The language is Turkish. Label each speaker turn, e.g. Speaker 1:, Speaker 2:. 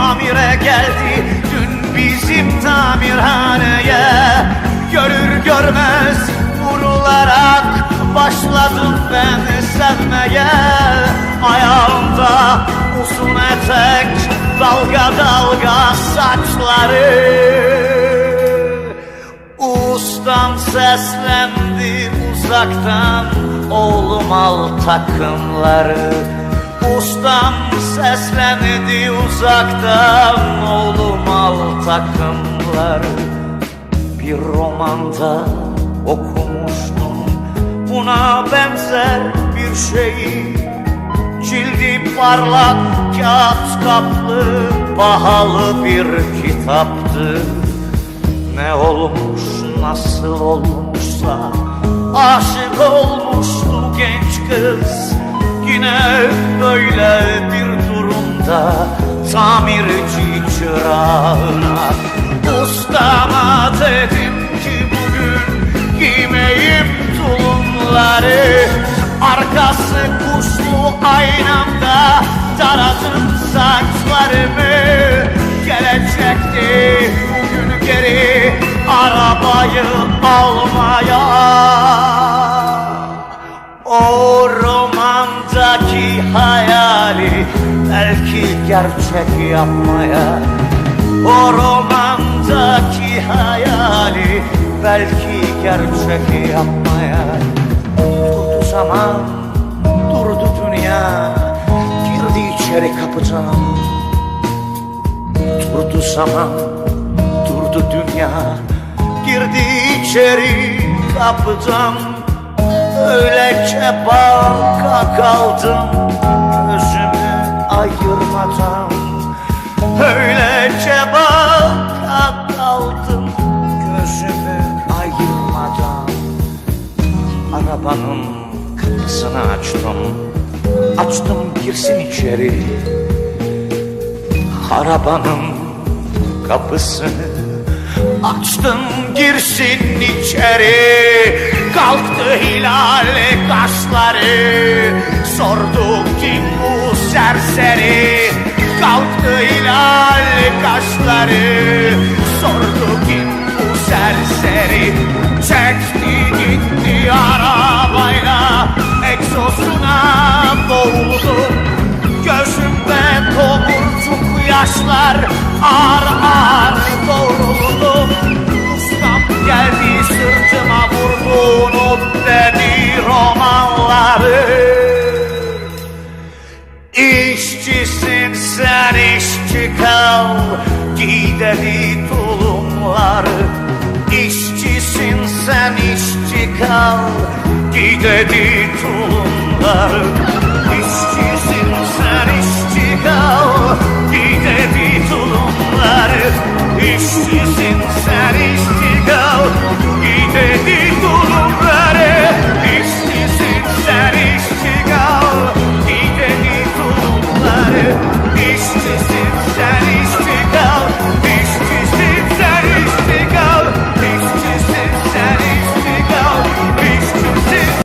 Speaker 1: tamire geldi. Dün bizim tamirhaneye Görür görmez vurularak Başladım ben sevmeye Ayağımda uzun etek Dalga dalga saçları. Ustam seslendi uzaktan Oğlum al takımları Ustam seslendi uzaktan Oğlum al takımları. Bir romanda okumuştum Buna benzer bir şeyi. Cildi parlak kağıt kaplı Pahalı bir kitaptı. Ne olmuş nasıl olmuşsa Aşık olmuştu genç kız Yine böyle bir durumda Tamirci çırağına. Ustama dedim ki bugün Giymeyim tulumları. Arkası kuşlu aynamda Taradım saçlarımı. Gelecekti bugün geri Arabayı almaya gerçek yapmaya. O romandaki hayali Belki gerçek yapmaya. Durdu zaman, durdu dünya. Girdi içeri kapıdan. Durdu zaman, durdu dünya. Girdi içeri kapıdan. Öylece baka kaldım Arabanın kapısını açtım. Açtım girsin içeri. Arabanın kapısını Açtım girsin içeri. Kalktı hilal kaşları Sordu kim bu serseri? Kalktı hilal kaşları Sordu kim bu serseri? Çekti İşçisin sen işçi kal Giy dedi tulumları sen işçi kal Giy dedi tulumları sen Chinese